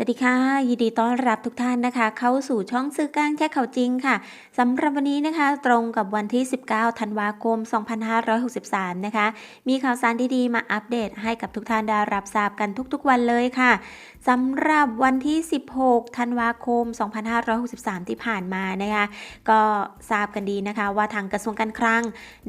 สวัสดีค่ะ ยินดีต้อนรับทุกท่านนะคะ เข้าสู่ช่องสื่อกลางแค่ข่าวจริงค่ะสำหรับวันนี้นะคะ ตรงกับวันที่ 19 ธันวาคม 2563 นะคะ มีข่าวสารดีๆ มาอัปเดตให้กับทุกท่านได้รับทราบกันทุกๆวันเลยค่ะสำหรับวันที่ 16 ธันวาคม 2563 ที่ผ่านมานะคะ ก็ทราบกันดีนะคะ ว่าทางกระทรวงการคลัง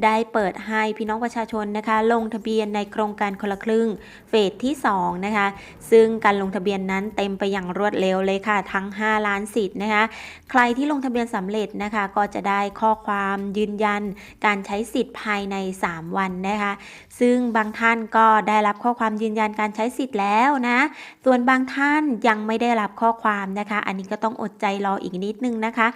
ได้เปิดให้พี่น้องประชาชนนะคะ ลงทะเบียนในโครงการคนละครึ่งเฟสที่ 2 นะคะ ซึ่งการลงทะเบียนนั้นเต็มไปอย่างรวดเร็วเลยค่ะ ทั้ง 5 ล้านสิทธิ์นะคะ ใครที่ลงทะเบียนสำเร็จนะคะ ก็จะได้ข้อความยืนยัน การใช้สิทธิ์ภายใน 3 วันนะคะ ซึ่งบางท่านก็ได้รับข้อความยืนยันการใช้สิทธิ์แล้วนะ ส่วนบางท่านยังไม่ได้รับข้อความนะคะ อันนี้ก็ต้องอดใจรออีกนิดนึงนะคะ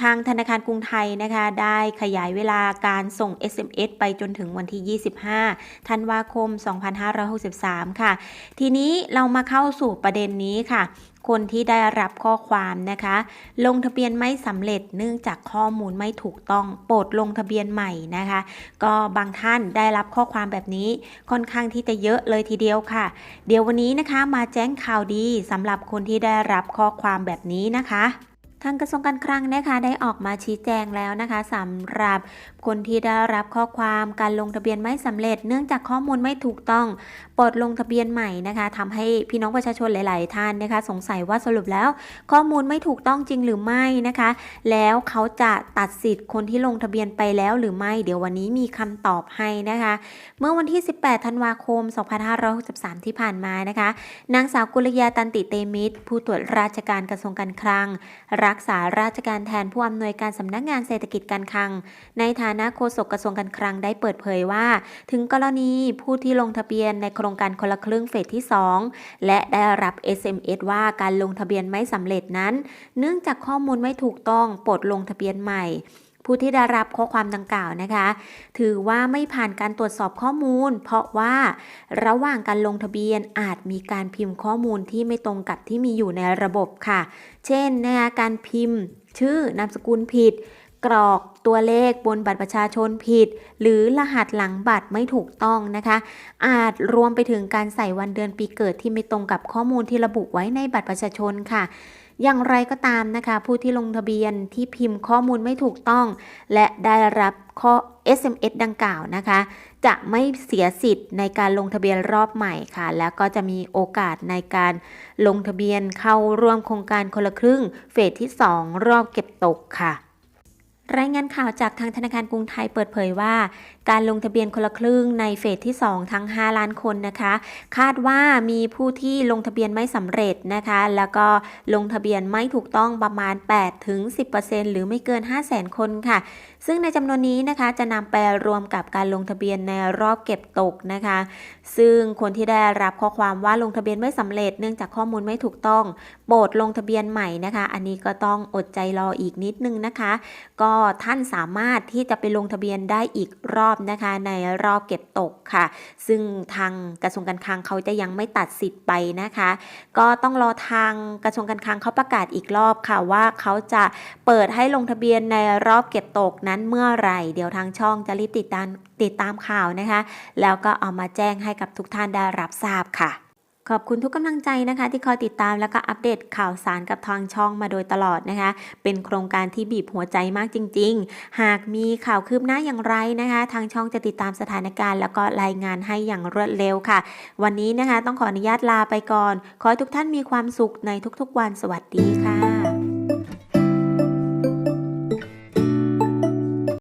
ทางธนาคารกรุงไทยนะคะ ได้ขยายเวลาการส่ง SMS ไปจนถึงวันที่ 25 ธันวาคม 2563 ค่ะ ทีนี้เรามาเข้าสู่ประเด็นนี้ค่ะคนที่ได้รับข้อความนะคะ ลงทะเบียนไม่สำเร็จเนื่องจากข้อมูลไม่ถูกต้อง โปรดลงทะเบียนใหม่นะคะ ก็บางท่านได้รับข้อความแบบนี้ค่อนข้างที่จะเยอะเลยทีเดียวค่ะ เดี๋ยววันนี้นะคะมาแจ้งข่าวดีสำหรับคนที่ได้รับข้อความแบบนี้นะคะ ทางกระทรวงการคลังนะคะได้ออกมาชี้แจงแล้วนะคะสำหรับคนที่ได้รับข้อความการลงทะเบียนไม่สำเร็จ เนื่องจากข้อมูลไม่ถูกต้องโปรดลงทะเบียนใหม่นะคะทำให้พี่น้องประชาชนหลาย ๆ ท่านนะคะ สงสัยว่าสรุปแล้ว ข้อมูลไม่ถูกต้องจริงหรือไม่นะคะ แล้วเขาจะตัดสิทธิ์คนที่ลงทะเบียนไปแล้วหรือไม่ เดี๋ยววันนี้มีคำตอบให้นะคะ เมื่อวันที่ 18 ธันวาคม 2563 ที่ผ่านมานะคะนางสาวกุลยาตันติเตมิตรผู้ตรวจราชการกระทรวงการคลังรัักษาราชการแทนผู้อำนวยการสำนักงานเศรษฐกิจการคลัง ในฐานะโฆษกกระทรวงการคลังได้เปิดเผยว่า ถึงกรณีผู้ที่ลงทะเบียนในโครงการคนละครึ่งเฟสที่ 2 และได้รับ SMS ว่าการลงทะเบียนไม่สำเร็จนั้น เนื่องจากข้อมูลไม่ถูกต้องโปรดลงทะเบียนใหม่ ผู้ที่ได้รับข้อความดังกล่าวนะคะ ถือว่าไม่ผ่านการตรวจสอบข้อมูล เพราะว่าระหว่างการลงทะเบียนอาจมีการพิมพ์ข้อมูลที่ไม่ตรงกับที่มีอยู่ในระบบค่ะ เช่นนะคะการพิมพ์ ชื่อนามสกุลผิด กรอกตัวเลขบนบัตรประชาชนผิด หรือรหัสหลังบัตรไม่ถูกต้องนะคะ อาจรวมไปถึงการใส่วันเดือนปีเกิดที่ไม่ตรงกับข้อมูลที่ระบุไว้ในบัตรประชาชนค่ะ อย่างไรก็ตามนะคะ ผู้ที่ลงทะเบียนที่พิมพ์ข้อมูลไม่ถูกต้อง และได้รับข้อ SMS ดังกล่าวนะคะ จะไม่เสียสิทธิ์ในการลงทะเบียนรอบใหม่ค่ะ แล้วก็จะมีโอกาสในการลงทะเบียนเข้าร่วมโครงการคนละครึ่งเฟสที่ 2 รอบเก็บตกค่ะ รายงานข่าวจากทางธนาคารกรุงไทยเปิดเผยว่า การลงทะเบียนคนละครึ่งในเฟสที่ 2 ทั้ง 5 ล้านคนนะคะ คาดว่ามีผู้ที่ลงทะเบียนไม่สำเร็จนะคะ แล้วก็ลงทะเบียนไม่ถูกต้องประมาณ 8 ถึง 10%หรือไม่เกิน 5 0 0 0 0 0 คนค่ะ ซึ่งในจำนวนนี้นะคะจะนำไปรวมกับการลงทะเบียนในรอบเก็บตกนะคะ ซึ่งคนที่ได้รับข้อความว่าลงทะเบียนไม่สำเร็จ เนื่องจากข้อมูลไม่ถูกต้องโปรดลงทะเบียนใหม่นะคะ อันนี้ก็ต้องอดใจรออีกนิดนึงนะคะ ก็ท่านสามารถที่จะไปลงทะเบียนได้อีกรอบนะคะ ในรอบเก็บตกค่ะ ซึ่งทางกระทรวงการคลังเขาจะยังไม่ตัดสิทธิ์ไปนะคะ ก็ต้องรอทางกระทรวงการคลังเขาประกาศอีกรอบค่ะว่าเขาจะเปิดให้ลงทะเบียนในรอบเก็บตกนั้นเมื่อไหร่ เดี๋ยวทางช่องจะรีบติดตามติดตามข่าวนะคะ แล้วก็เอามาแจ้งให้กับทุกท่านได้รับทราบค่ะ ขอบคุณทุกกำลังใจนะคะ ที่คอยติดตามแล้วก็อัปเดตข่าวสารกับทางช่องมาโดยตลอดนะคะ เป็นโครงการที่บีบหัวใจมากจริง ๆ หากมีข่าวคืบหน้าอย่างไรนะคะ ทางช่องจะติดตามสถานการณ์ แล้วก็รายงานให้อย่างรวดเร็วค่ะ วันนี้นะคะ ต้องขออนุญาตลาไปก่อน ขอให้ทุกท่านมีความสุขในทุกๆวันสวัสดีค่ะ